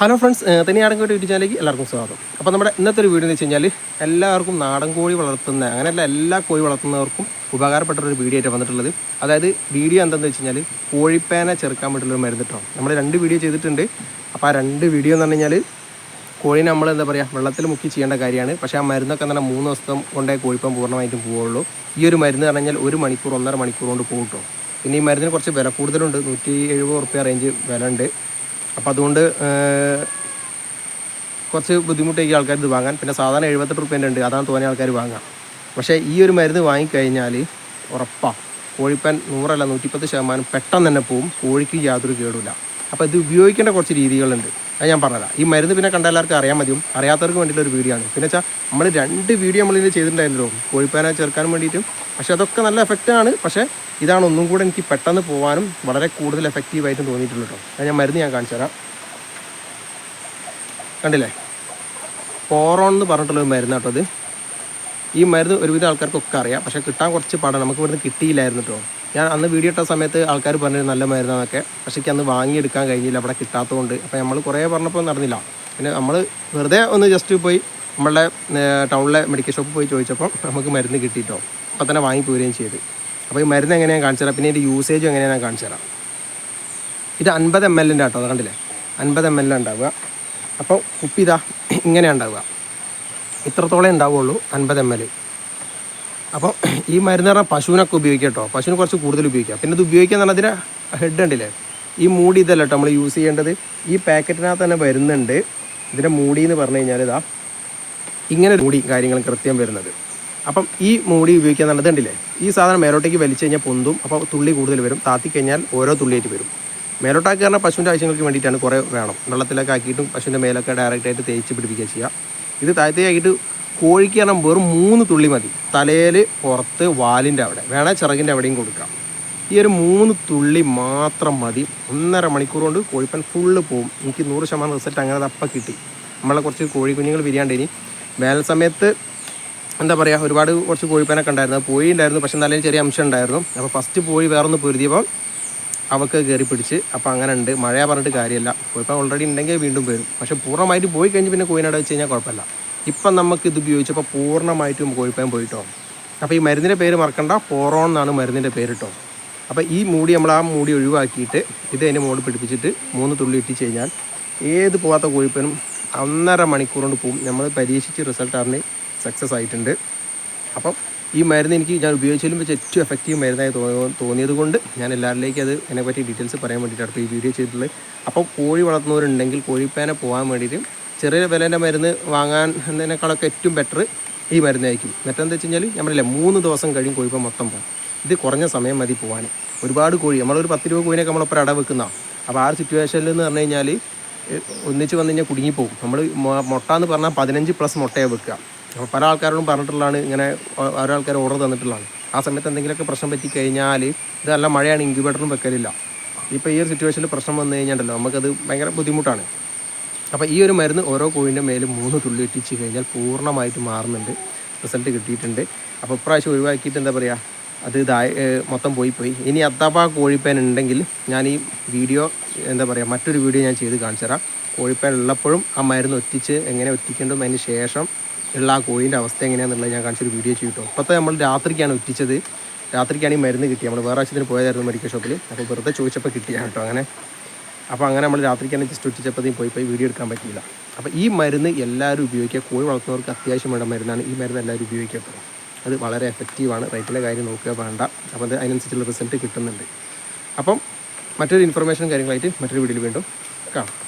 Hello friends തനിയാടൻ കോഴി YouTube ചാനലിലേക്ക് എല്ലാവർക്കും സ്വാഗതം. അപ്പോൾ നമ്മുടെ ഇന്നത്തെ ഒരു വീഡിയോ എന്ന് വെച്ച് കഴിഞ്ഞാൽ എല്ലാവർക്കും നാടൻ കോഴി വളർത്തുന്ന അങ്ങനെയല്ല എല്ലാ കോഴി വളർത്തുന്നവർക്കും ഉപകാരപ്പെട്ട ഒരു വീഡിയോ ആയിട്ട് വന്നിട്ടുള്ളത്. അതായത് വീഡിയോ എന്തെന്ന് വെച്ച് കഴിഞ്ഞാൽ കോഴിപ്പേന ചെറുക്കാൻ വേണ്ടിയിട്ടുള്ള ഒരു മരുന്ന് നമ്മൾ രണ്ട് വീഡിയോ ചെയ്തിട്ടുണ്ട്. അപ്പോൾ ആ രണ്ട് വീഡിയോ എന്ന് പറഞ്ഞു കഴിഞ്ഞാൽ കോഴിനെ നമ്മൾ എന്താ പറയുക വെള്ളത്തിൽ മുക്കി ചെയ്യേണ്ട കാര്യമാണ്. പക്ഷേ ആ മരുന്നൊക്കെ പറഞ്ഞാൽ മൂന്ന് ദിവസം കൊണ്ടേ കോഴിപ്പം പൂർണമായിട്ടും പോവുള്ളൂ. ഈ ഒരു മരുന്ന് പറഞ്ഞാൽ ഒരു മണിക്കൂർ ഒന്നര മണിക്കൂർ കൊണ്ട് പോകും പിന്നെ ഈ മരുന്നിന് കുറച്ച് വില കൂടുതലുണ്ട്. നൂറ്റി എഴുപത് റുപ്യ റേഞ്ച് വില ഉണ്ട് അപ്പോൾ അതുകൊണ്ട് കുറച്ച് ബുദ്ധിമുട്ടേക്ക് ആൾക്കാർ ഇത് വാങ്ങാൻ. പിന്നെ സാധാരണ എഴുപത്തെട്ട് റുപ്യേന്റെ ഉണ്ട്. അതാണ് തോന്നിയ ആൾക്കാർ വാങ്ങാം. പക്ഷേ ഈ ഒരു മരുന്ന് വാങ്ങിക്കഴിഞ്ഞാൽ ഉറപ്പാണ് കോഴിപ്പൻ നൂറല്ല നൂറ്റിപ്പത്ത് ശതമാനം പെട്ടെന്ന് തന്നെ പോവും. കോഴിക്ക് യാതൊരു കേടുമില്ല. അപ്പോൾ ഇത് ഉപയോഗിക്കേണ്ട കുറച്ച് രീതികളുണ്ട്. അത് ഞാൻ പറഞ്ഞതാ. ഈ മരുന്ന് പിന്നെ കണ്ട എല്ലാവർക്കും അറിയാൻ മതിയും. അറിയാത്തവർക്ക് വേണ്ടിയിട്ടുള്ള ഒരു വീഡിയോ ആണ്. പിന്നെ വെച്ചാൽ നമ്മൾ രണ്ട് വീഡിയോ നമ്മളിത് ചെയ്തിട്ടുണ്ടായിരുന്നല്ലോ. കോഴിപ്പാന ചേർക്കാൻ വേണ്ടിയിട്ടും. പക്ഷെ അതൊക്കെ നല്ല എഫക്റ്റാണ് പക്ഷേ ഇതാണ് ഒന്നും കൂടെ എനിക്ക് പെട്ടെന്ന് പോകാനും വളരെ കൂടുതൽ എഫക്റ്റീവായിട്ടും തോന്നിയിട്ടുള്ളൂ കേട്ടോ അത് ഞാൻ മരുന്ന് ഞാൻ കാണിച്ചു തരാം. കണ്ടില്ലേ? പോറോൺ എന്ന് പറഞ്ഞിട്ടുള്ളൊരു മരുന്നാട്ടോ അത് ഈ മരുന്ന് ഒരുവിധ ആൾക്കാർക്കൊക്കെ അറിയാം. പക്ഷേ കിട്ടാൻ കുറച്ച് പാടാണ്. നമുക്ക് ഇവിടുന്ന് കിട്ടിയില്ലായിരുന്നു കേട്ടോ ഞാൻ അന്ന് വീഡിയോ ഇട്ട സമയത്ത് ആൾക്കാർ പറഞ്ഞൊരു നല്ല മരുന്നാന്നൊക്കെ. പക്ഷേ എനിക്ക് അന്ന് വാങ്ങിയെടുക്കാൻ കഴിഞ്ഞില്ല. അവിടെ കിട്ടാത്തതുകൊണ്ട് അപ്പോൾ നമ്മൾ കുറേ പറഞ്ഞപ്പോൾ നടന്നില്ല. പിന്നെ നമ്മൾ വെറുതെ ഒന്ന് ജസ്റ്റ് പോയി നമ്മളുടെ ടൗണിലെ മെഡിക്കൽ ഷോപ്പിൽ പോയി ചോദിച്ചപ്പോൾ നമുക്ക് മരുന്ന് കിട്ടിയിട്ടോ അപ്പോൾ തന്നെ വാങ്ങി പോരുകയും ചെയ്ത്. അപ്പോൾ ഈ മരുന്ന് എങ്ങനെയാണ് കാണിച്ചു തരാം. പിന്നെ ഇതിന്റെ യൂസേജും എങ്ങനെയാണ് ഞാൻ കാണിച്ചു തരാം. ഇത് അൻപത് എം എല്ലിന്റെ കേട്ടോ അത് കണ്ടില്ലേ? അൻപത് എം എൽ ഉണ്ടാവുക. അപ്പോൾ കുപ്പി ഇതാ ഇങ്ങനെയാണ് ഉണ്ടാവുക. ഇത്രത്തോളം ഉണ്ടാവുള്ളൂ അൻപത് എം എൽ അപ്പോൾ ഈ മരുന്ന് പറഞ്ഞാൽ പശുവിനൊക്കെ ഉപയോഗിക്കാം കേട്ടോ പശുവിന് കുറച്ച് കൂടുതൽ ഉപയോഗിക്കാം. പിന്നെ ഇത് ഉപയോഗിക്കാൻ എന്ന് പറഞ്ഞാൽ അതിന് ഹെഡ് ഉണ്ടല്ലേ? ഈ മൂടി ഇതല്ല കേട്ടോ നമ്മൾ യൂസ് ചെയ്യേണ്ടത്? ഈ പാക്കറ്റിനകത്ത് തന്നെ വരുന്നുണ്ട്. ഇതിന്റെ മൂടി എന്ന് പറഞ്ഞു കഴിഞ്ഞാൽ ഇതാ ഇങ്ങനെ മൂടി കാര്യങ്ങളും കൃത്യം വരുന്നത്. അപ്പം ഈ മൂടി ഉപയോഗിക്കാൻ എന്നുള്ളത് ഉണ്ടല്ലേ ഈ സാധനം മേലോട്ടേക്ക് വലിച്ചു കഴിഞ്ഞാൽ പൊന്തും അപ്പോൾ തുള്ളി കൂടുതൽ വരും. താത്തി കഴിഞ്ഞാൽ ഓരോ തുള്ളിയായിട്ട് വരും. മേലോട്ടാക്കി പറഞ്ഞാൽ പശുവിന്റെ ആവശ്യങ്ങൾക്ക് വേണ്ടിയിട്ടാണ് കുറേ വേണം. വെള്ളത്തിലൊക്കെ ആക്കിയിട്ടും പശുവിന്റെ മേലൊക്കെ ഡയറക്റ്റായിട്ട് തേച്ച് പിടിപ്പിക്കുക ചെയ്യുക ഇത് താഴത്തേക്കാക്കിയിട്ട് കോഴിക്ക് കാരണം വെറും മൂന്ന് തുള്ളി മതി. തലയിൽ പുറത്ത് വാലിന്റെ അവിടെ. വേണേൽ ചിറകിന്റെ അവിടെയും കൊടുക്കാം. ഈ ഒരു മൂന്ന് തുള്ളി മാത്രം മതി. ഒന്നര മണിക്കൂർ കൊണ്ട് കോഴിപ്പൻ ഫുള്ള് പോവും. എനിക്ക് നൂറ് ശതമാനം റിസൾട്ട് അങ്ങനെ അപ്പം കിട്ടി. നമ്മളെ കുറച്ച് കോഴി കുഞ്ഞുങ്ങൾ വിരിയാണ്ട് ഇനി. വേനൽ സമയത്ത് എന്താ പറയുക ഒരുപാട് കുറച്ച് കോഴിപ്പനൊക്കെ ഉണ്ടായിരുന്നു. പോയി ഉണ്ടായിരുന്നു പക്ഷെ നല്ല ചെറിയ അംശം ഉണ്ടായിരുന്നു. അപ്പോൾ ഫസ്റ്റ് പോയി വേറൊന്ന് പൊരുതിയപ്പോൾ അവൾക്ക് കയറി പിടിച്ച് അപ്പോൾ അങ്ങനെ ഉണ്ട് മഴ പറഞ്ഞിട്ട് കാര്യമില്ല. പോയപ്പോൾ ഓൾറെഡി ഉണ്ടെങ്കിൽ വീണ്ടും വരും. പക്ഷേ പൂർണമായിട്ട് പോയി കഴിഞ്ഞ് പിന്നെ കോയിനാട് വെച്ച് കഴിഞ്ഞാൽ കുഴപ്പമില്ല. ഇപ്പം നമുക്ക് ഇത് ഉപയോഗിച്ചപ്പോൾ പൂർണമായിട്ടും കോഴിപ്പയം പോയിട്ടോ. അപ്പോൾ ഈ മരുന്നിന്റെ പേര് മറക്കണ്ട. പോറോൺ എന്നാണ് മരുന്നിന്റെ പേര് കേട്ടോ. അപ്പോൾ ഈ മൂടി നമ്മൾ ആ മൂടി ഒഴിവാക്കിയിട്ട് ഇത് അതിന്റെ മുകളിൽ പിടിപ്പിച്ചിട്ട് മൂന്ന് തുള്ളി ഇട്ടിച്ച് കഴിഞ്ഞാൽ ഏത് പോകാത്ത കോഴിപ്പനും ഒന്നര മണിക്കൂർ കൊണ്ട് പോകും നമ്മൾ പരീക്ഷിച്ച് റിസൾട്ട് അറിഞ്ഞ് സക്സസ് ആയിട്ടുണ്ട്. അപ്പം ഈ മരുന്ന് എനിക്ക് ഞാൻ ഉപയോഗിച്ചതിലും വെച്ച് ഏറ്റവും എഫക്റ്റീവ് മരുന്നായി തോന്നിയത് കൊണ്ട് ഞാൻ എല്ലാവരിലേക്കും അത് അതിനെപ്പറ്റി ഡീറ്റെയിൽസ് പറയാൻ വേണ്ടിയിട്ടാണ് ഈ വീഡിയോ ചെയ്തിട്ടുള്ളത്. അപ്പോൾ കോഴി വളർത്തുന്നവരുണ്ടെങ്കിൽ കോഴിപ്പേനെ പോകാൻ വേണ്ടിയിട്ട് ചെറിയ വിലേന്റെ മരുന്ന് വാങ്ങാൻ എന്നതിനേക്കാളൊക്കെ ഏറ്റവും ബെറ്റർ ഈ മരുന്നായിരിക്കും. മറ്റെന്താ വെച്ച് കഴിഞ്ഞാൽ നമ്മളില്ലേ മൂന്ന് ദിവസം കഴിയും കോഴിപ്പം മൊത്തം പോകും ഇത് കുറഞ്ഞ സമയം മതി പോകാൻ ഒരുപാട് കോഴി നമ്മളൊരു പത്ത് രൂപ കോഴിനൊക്കെ നമ്മളൊപ്പം അട വെക്കുന്നതാണ് അപ്പോൾ ആ സിറ്റുവേഷനിൽ എന്ന് പറഞ്ഞു കഴിഞ്ഞാൽ ഒന്നിച്ച് വന്നു കഴിഞ്ഞാൽ കുടുങ്ങിപ്പോകും. നമ്മൾ മൊട്ട എന്ന് പറഞ്ഞാൽ പതിനഞ്ച് പ്ലസ് മുട്ടയാണ് വെക്കുക. അപ്പോൾ പല ആൾക്കാരോടും പറഞ്ഞിട്ടുള്ളതാണ് ഇങ്ങനെ ഓരോ ആൾക്കാർ ഓർഡർ തന്നിട്ടുള്ളതാണ്. ആ സമയത്ത് എന്തെങ്കിലുമൊക്കെ പ്രശ്നം പറ്റി കഴിഞ്ഞാൽ ഇതെല്ലാം മഴയാണ് ഇൻക്യുബേറ്ററും വെക്കലില്ല. ഇപ്പോൾ ഈ ഒരു സിറ്റുവേഷനിൽ പ്രശ്നം വന്നു കഴിഞ്ഞാണ്ടല്ലോ നമുക്കത് ഭയങ്കര ബുദ്ധിമുട്ടാണ്. അപ്പോൾ ഈ ഒരു മരുന്ന് ഓരോ കോഴിന്റെ മേലും മൂന്ന് തുള്ളി ഇട്ടിച്ച് കഴിഞ്ഞാൽ പൂർണമായിട്ട് മാറുന്നുണ്ട് റിസൾട്ട് കിട്ടിയിട്ടുണ്ട്. അപ്പോൾ ഇപ്രാവശ്യം ഒഴിവാക്കിയിട്ട് എന്താ പറയുക അത് ഇതായി മൊത്തം പോയി പോയി. ഇനി അത്തപ്പ കോഴിപ്പേൻ ഉണ്ടെങ്കിൽ ഞാൻ ഈ വീഡിയോ എന്താ പറയുക മറ്റൊരു വീഡിയോ ഞാൻ ചെയ്ത് കാണിച്ചു തരാം. കോഴിപ്പേൻ ഉള്ളപ്പോഴും ആ മരുന്ന് ഒറ്റിച്ച് എങ്ങനെ ഒറ്റിക്കേണ്ടതും അതിന് ശേഷം ഉള്ള ആ കോഴീന്റെ അവസ്ഥ എങ്ങനെയാണെന്നുള്ളത് ഞാൻ കാണിച്ചൊരു വീഡിയോ ചെയ്തിട്ടോ. ഇപ്പോഴത്തെ നമ്മൾ രാത്രിക്കാണ് ഒറ്റിച്ചത് രാത്രിക്കാണ് ഈ മരുന്ന് കിട്ടിയത് നമ്മൾ വേറെ ആവശ്യത്തിന് പോയതായിരുന്നു മെഡിക്കൽ ഷോപ്പിൽ അപ്പോൾ വെറുതെ ചോദിച്ചപ്പോൾ കിട്ടിയാണ് കേട്ടോ അങ്ങനെ. അപ്പോൾ അങ്ങനെ നമ്മൾ രാത്രിക്കാണ് ജസ്റ്റ് ഒറ്റിച്ചപ്പോഴത്തേക്കും പോയി പോയി വീഡിയോ എടുക്കാൻ പറ്റിയില്ല. അപ്പോൾ ഈ മരുന്ന് എല്ലാവരും ഉപയോഗിക്കുക. കോഴി വളർത്തുന്നവർക്ക് അത്യാവശ്യം വേണ്ട മരുന്നാണ്. ഈ മരുന്ന് എല്ലാവരും ഉപയോഗിക്കപ്പെടും അത് വളരെ എഫക്റ്റീവാണ് റൈറ്റിലെ കാര്യം നോക്കുക വേണ്ട. അപ്പോൾ അത് അതിനനുസരിച്ചുള്ള റിസൾട്ട് കിട്ടുന്നുണ്ട്. അപ്പം മറ്റൊരു ഇൻഫർമേഷൻ കാര്യങ്ങളായിട്ട് മറ്റൊരു വീഡിയോയിൽ വീണ്ടും കാണാം.